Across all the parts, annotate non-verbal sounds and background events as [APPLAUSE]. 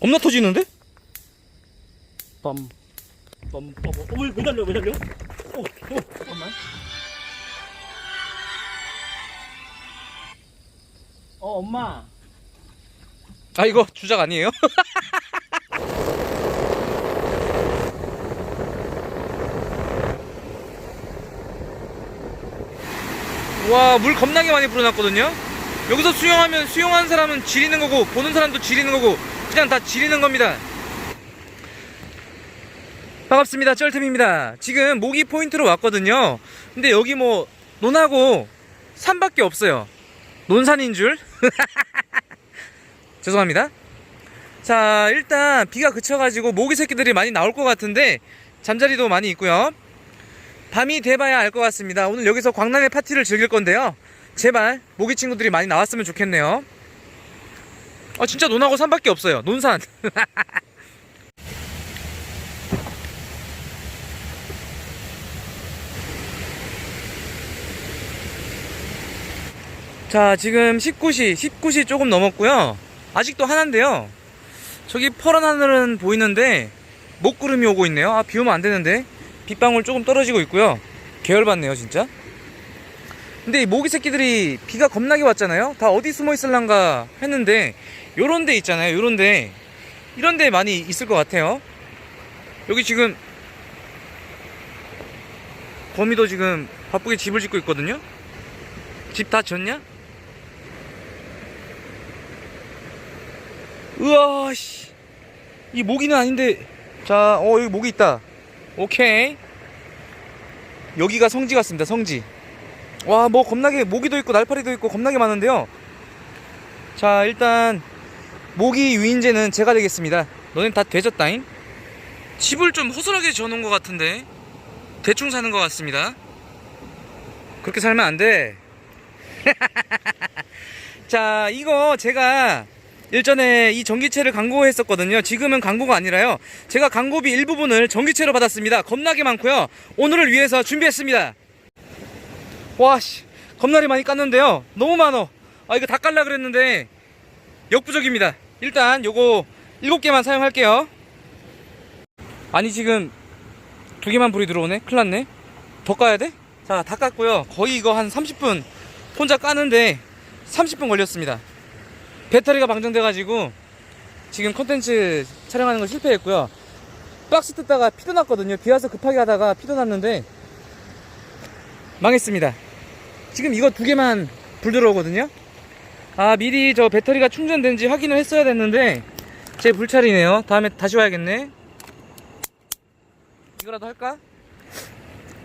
겁나 터지는데? 빰. 빰, 빰, 빰. 어, 왜, 왜 달려, 왜 달려? 어, 어, 잠깐만. 어, 엄마. 아 이거 주작 아니에요? [LAUGHS] 와 물 겁나게 많이 불어났거든요 여기서 수영하면 수영하는 사람은 지리는 거고 보는 사람도 지리는 거고 그냥 다 지리는 겁니다 반갑습니다 쩔템입니다 지금 모기 포인트로 왔거든요 근데 여기 뭐 논하고 산밖에 없어요 논산인 줄 [LAUGHS] 죄송합니다. 자, 일단 비가 그쳐가지고 모기 새끼들이 많이 나올 것 같은데 잠자리도 많이 있고요. 밤이 돼봐야 알 것 같습니다. 오늘 여기서 광란의 파티를 즐길 건데요. 제발 모기 친구들이 많이 나왔으면 좋겠네요. 아 진짜 논하고 산밖에 없어요. 논산. [LAUGHS] 자, 지금 19시, 19시 조금 넘었고요. 아직도 하나인데요. 저기 퍼런 하늘은 보이는데 목구름이 오고 있네요. 아, 비 오면 안 되는데. 빗방울 조금 떨어지고 있고요. 계열받네요, 진짜. 근데 이 모기 새끼들이 비가 겁나게 왔잖아요. 다 어디 숨어 있을란가 했는데 요런 데 있잖아요. 요런 데. 이런 데 많이 있을 것 같아요. 여기 지금 거미도 지금 바쁘게 집을 짓고 있거든요. 집 다 졌냐? 으아, 씨. 이 모기는 아닌데. 자, 어, 여기 모기 있다. 오케이. 여기가 성지 같습니다, 성지. 와, 뭐 겁나게, 모기도 있고, 날파리도 있고, 겁나게 많은데요. 자, 일단, 모기 유인제는 제가 되겠습니다. 너넨 다 되졌다잉? 집을 좀 허술하게 지어놓은 것 같은데. 대충 사는 것 같습니다. 그렇게 살면 안 돼. [LAUGHS] 자, 이거 제가 일전에 이 전기채를 광고했었거든요. 지금은 광고가 아니라요. 제가 광고비 일부분을 전기채로 받았습니다. 겁나게 많고요. 오늘을 위해서 준비했습니다. 와, 씨. 겁나게 많이 깠는데요. 너무 많어. 아, 이거 다 깔라 그랬는데 역부족입니다. 일단 요거 7개만 사용할게요. 아니, 지금 두 개만 불이 들어오네? 큰일 났네. 더 까야 돼? 자, 다 깠고요. 거의 이거 한 30분 혼자 까는데 30분 걸렸습니다. 배터리가 방전돼 가지고 지금 컨텐츠 촬영하는 거 실패했고요. 박스 뜯다가 피도 났거든요. 비 와서 급하게 하다가 피도 났는데 망했습니다. 지금 이거 두 개만 불 들어오거든요. 아 미리 저 배터리가 충전된지 확인을 했어야 됐는데 제 불찰이네요. 다음에 다시 와야겠네. 이거라도 할까?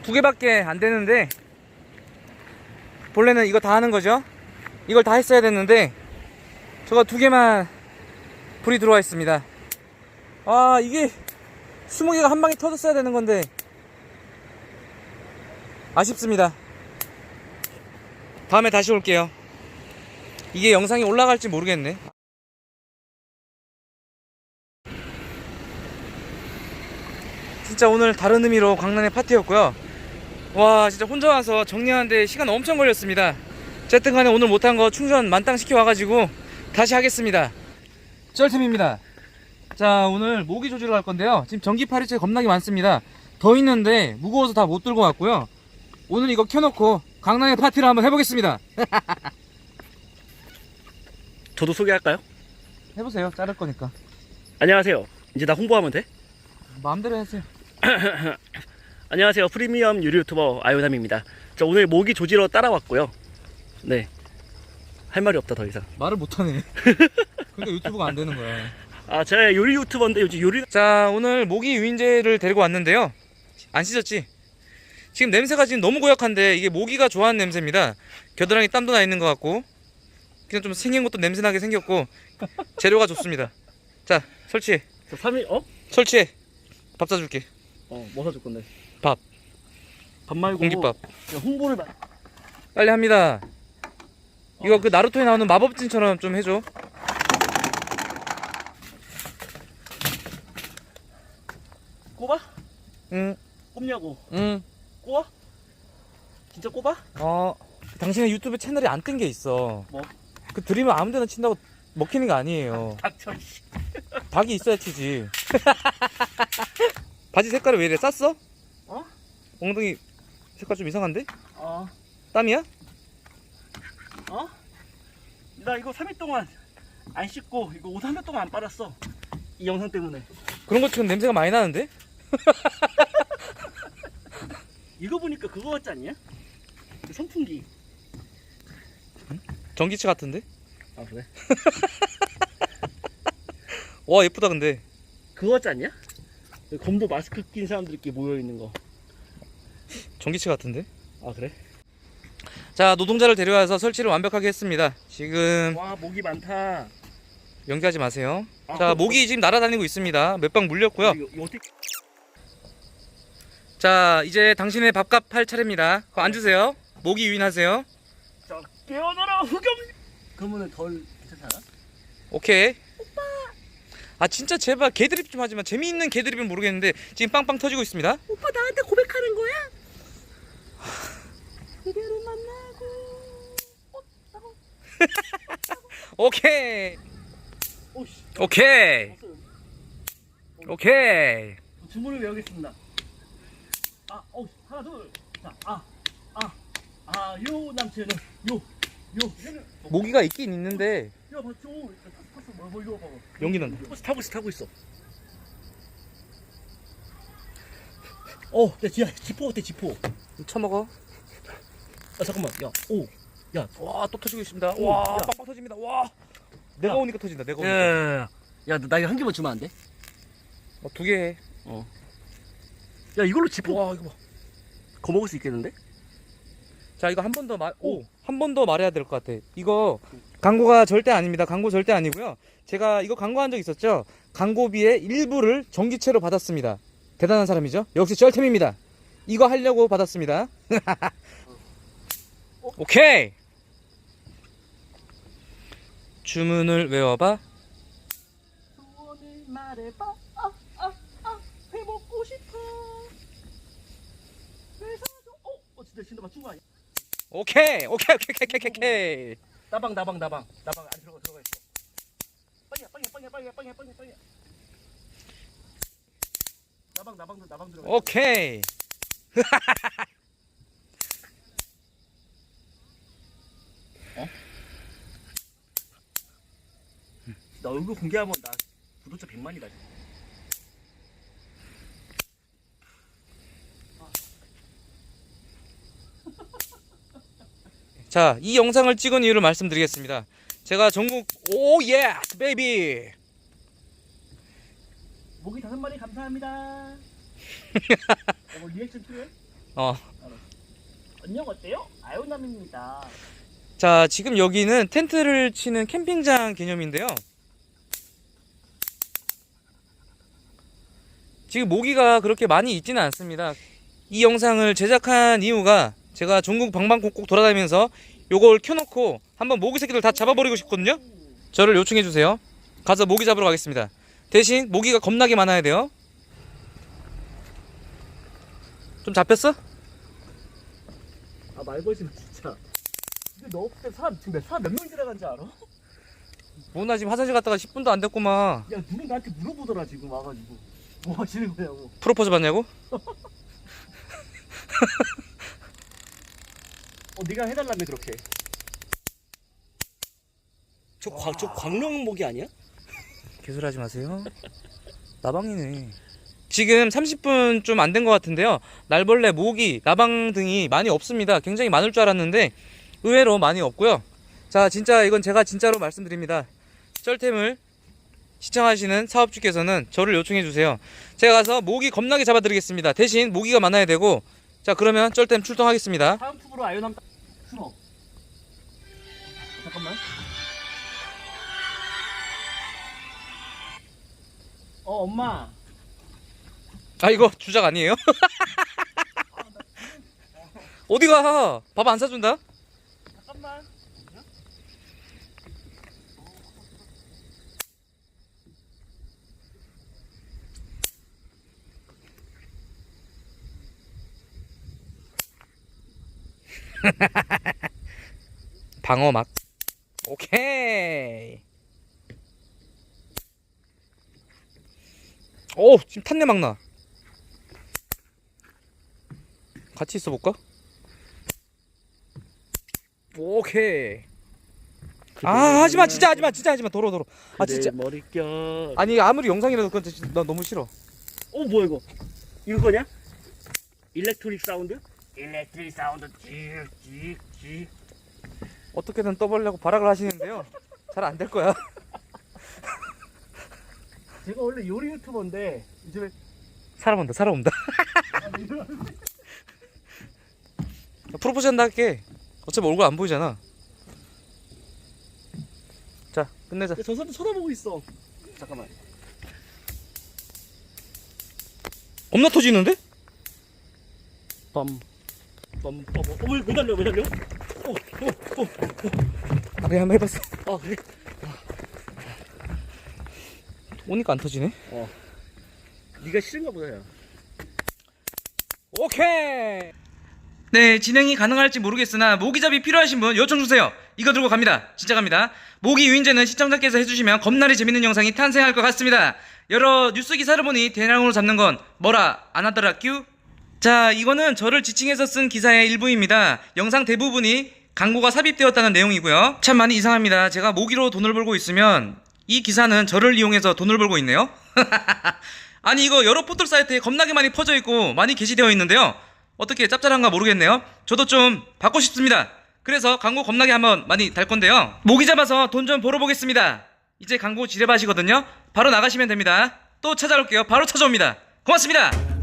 두 개밖에 안 되는데 본래는 이거 다 하는 거죠. 이걸 다 했어야 됐는데 저거 두 개만 불이 들어와 있습니다. 아 이게 20개가 한 방에 터졌어야 되는 건데 아쉽습니다. 다음에 다시 올게요. 이게 영상이 올라갈지 모르겠네. 진짜 오늘 다른 의미로 강남의 파티였고요. 와 진짜 혼자 와서 정리하는데 시간 엄청 걸렸습니다. 어쨌든 간에 오늘 못한 거 충전 만땅 시켜 와가지고 다시 하겠습니다. 쩔템입니다. 자 오늘 모기 조지러 갈 건데요. 지금 전기 파리채 겁나게 많습니다. 더 있는데 무거워서 다 못 들고 왔고요. 오늘 이거 켜놓고 강남의 파티를 한번 해보겠습니다. [LAUGHS] 저도 소개할까요? 해보세요. 자를 거니까. 안녕하세요. 이제 나 홍보하면 돼? 마음대로 하세요. [LAUGHS] 안녕하세요. 프리미엄 유료 유튜버 아요남입니다. 자, 오늘 모기 조지러 따라왔고요. 네. 할 말이 없다, 더 이상. [LAUGHS] 말을 못하네. 그러니까 유튜브가 안 되는 거야. 아, 제가 요리 유튜버인데 요즘 요리 자 오늘 모기 유인제를 데리고 왔는데요 안 씻었지? 지금 냄새가 지금 너무 고약한데 이게 모기가 좋아하는 냄새입니다 겨드랑이 땀도 나 있는 것 같고 그냥 좀 생긴 것도 냄새나게 생겼고 재료가 좋습니다 자 설치해 저 3일 어? 설치해 밥 사줄게 어, 뭐 사줄 건데? 밥. 밥 말고 공깃밥 야, 홍보를 마... 빨리 합니다 이거 그 나루토에 나오는 마법진처럼 좀 해줘 꼽아? 응 꼽냐고. 응. 꼽아? 진짜 꼽아? 어 당신의 유튜브 채널이 안뜬 게 있어 뭐? 그 드림을 아무 데나 친다고 먹히는 거 아니에요 닥쳐 씨. 닭이 있어야 치지. [LAUGHS] 바지 색깔이 왜 이래? 쌌어? 어? 엉덩이 색깔 좀 이상한데? 어, 땀이야? 어? 나 이거 3일 동안 안 씻고 이거 옷한달 동안 안 빨았어. 이 영상 때문에. 그런 것 지금 냄새가 많이 나는데? [LAUGHS] 이거 보니까 그거 같지 않냐? 그 선풍기. 전기체 같은데? 아 그래? [LAUGHS] 와 예쁘다 근데. 그거? 그 검도 마스크 낀 사람들 이렇게 모여 있는 거. 전기체 같은데? 아 그래? 자 노동자를 데려와서 설치를 완벽하게 했습니다. 지금 와 목이 많다. 연기하지 마세요. 아, 자 그- 모기 지금 날아다니고 있습니다. 몇 방 물렸고요. 이거, 이거 어떻게? 자 이제 당신의 밥값 할 차례입니다. 앉으세요. 모기 유인하세요. 자 깨어나라 흑염. 그러면은 덜 괜찮아? 오케이. 아 진짜 제발 개드립 좀 하지만 재미있는 개드립은 모르겠는데 지금 빵빵 터지고 있습니다. 오빠 나한테 고백하는 거야? 그대를 만나고. [LAUGHS] 오케이. 오씨. 오케이. 왔어요. 오케이. 주문을 외우겠습니다. 아, 어, 하나, 둘. 자, 아, 아, 아, 요 모기가 있긴 있는데 야, 맞죠? 뭐, 이거 봐봐. 연기 난다. 버스 타고 있어, 타고 있어. 어, 야, 지야, 지포 어때, 지포? 쳐먹어. 아, 잠깐만, 야, 오, 야, 와 또 터지고 있습니다. 오, 와 야. 빵빵 터집니다. 와. 내가 야. 오니까 터진다. 내가 야, 오니까. 야, 야, 야, 나 이거 한 개만 주면 안 돼? 어, 두개 해. 야, 이걸로 지포 와 이거 봐. 거먹을 수 있겠는데? 자 이거 한 번 더 말, 오, 한 번 더 말해야 될 것 같아. 이거 광고가 절대 아닙니다. 광고 절대 아니고요. 제가 이거 광고한 적 있었죠. 광고비의 일부를 전기채로 받았습니다. 대단한 사람이죠. 역시 쩔템입니다. 이거 하려고 받았습니다. [LAUGHS] 오케이. 주문을 외워봐. 소원을 말해봐. 아, 아, 아, 회 먹고 싶어. 회 사줘. 어, 어, 진짜 진짜 맞춘 거 아니야? 오케이, 오케이, 오케이, 오케이, 오케이, 오케이. 나방, 나방, 나방, 나방 안 들어가 들어가 있어. 빵이야, 빵이야, 빵이야, 빵이야, 빵이야, 빵이야, 빵이야. 나방, 나방도 나방 들어가. 있어. 오케이. [LAUGHS] 나 얼굴 공개하면 나 구독자 100만이다. 자, 이 영상을 찍은 이유를 말씀드리겠습니다. 제가 전국 오 예스 베이비 모기 다섯 마리 감사합니다. [LAUGHS] 어, 리액션 필요해? 어. 안녕 어때요? 아요남입니다. 자, 지금 여기는 텐트를 치는 캠핑장 개념인데요. 지금 모기가 그렇게 많이 있지는 않습니다. 이 영상을 제작한 이유가 제가 전국 방방곡곡 돌아다니면서 요걸 켜놓고 한번 모기 새끼들 다 잡아버리고 싶거든요. 저를 요청해 주세요. 가서 모기 잡으러 가겠습니다. 대신 모기가 겁나게 많아야 돼요. 좀 잡혔어? 아 말벌지 마 진짜. 근데 너 없을 때 사람 지금 몇 사람 몇 명 들어간지 알아? 뭐나 지금 화장실 갔다가 10분도 안 됐구만. 야 누군 나한테 물어보더라 지금 와가지고 뭐 하시는 거냐고. 프로포즈 받냐고? [LAUGHS] 어 네가 해달라며 그렇게. 저, 광, 저 광룡목이 아니야? 개소리 하지 마세요. 나방이네. 지금 30분 좀 안 된 것 같은데요. 날벌레, 모기, 나방 등이 많이 없습니다. 굉장히 많을 줄 알았는데 의외로 많이 없고요. 자, 진짜 이건 제가 진짜로 말씀드립니다. 쩔템을 시청하시는 사업주께서는 저를 요청해 주세요. 제가 가서 모기 겁나게 잡아드리겠습니다. 대신 모기가 많아야 되고 자 그러면 쩔템 출동하겠습니다. 다음 튜브로 아요남 풀어. 잠깐만. 어 엄마. 아 이거 주작 아니에요? [LAUGHS] 어디가? 밥 안 사준다? 잠깐만. [LAUGHS] 방어막. 오케이. 오 지금 탄내 막 나. 같이 있어 볼까? 오케이. 아 하지마 진짜 하지마 진짜 하지마 도로 도로. 아 진짜. 머릿결. 아니 아무리 영상이라도 그건 진짜 나 너무 싫어. 어 뭐야 이거? 이거 거냐? 일렉트릭 사운드? 일렉트릭 사운드 쥐쥐쥐 어떻게든 떠보려고 발악을 하시는데요. 잘 안 될 거야. [LAUGHS] 제가 원래 요리 유튜버인데 요즘에 사람 온다 사람 온다. [LAUGHS] 프로포즈 한다 할게. 어차피 얼굴 안 보이잖아. 자 끝내자. 저 사람 쳐다보고 있어. 잠깐만. 겁나 터지는데? 빰. 빰. 빰. 어, 왜, 왜 달려? 왜 달려? 어, 어, 어. 아 그냥 한번 해봤어. 아, 그래? 오니까 안 터지네. 네가 싫은가 보다, 야. 오케이. 네, 진행이 가능할지 모르겠으나 모기잡이 필요하신 분 요청 주세요. 이거 들고 갑니다. 진짜 갑니다. 모기 유인제는 시청자께서 해주시면 겁나리 재밌는 영상이 탄생할 것 같습니다. 여러 뉴스 기사를 보니 대량으로 잡는 건 뭐라 안 하더라 큐? 자, 이거는 저를 지칭해서 쓴 기사의 일부입니다. 영상 대부분이 광고가 삽입되었다는 내용이고요. 참 많이 이상합니다. 제가 모기로 돈을 벌고 있으면 이 기사는 저를 이용해서 돈을 벌고 있네요. [LAUGHS] 아니 이거 여러 포털 사이트에 겁나게 많이 퍼져 있고 많이 게시되어 있는데요. 어떻게 짭짤한가 모르겠네요. 저도 좀 받고 싶습니다. 그래서 광고 겁나게 한번 많이 달 건데요. 모기 잡아서 돈 좀 벌어보겠습니다. 이제 광고 지뢰밭이거든요. 바로 나가시면 됩니다. 또 찾아올게요. 바로 찾아옵니다. 고맙습니다.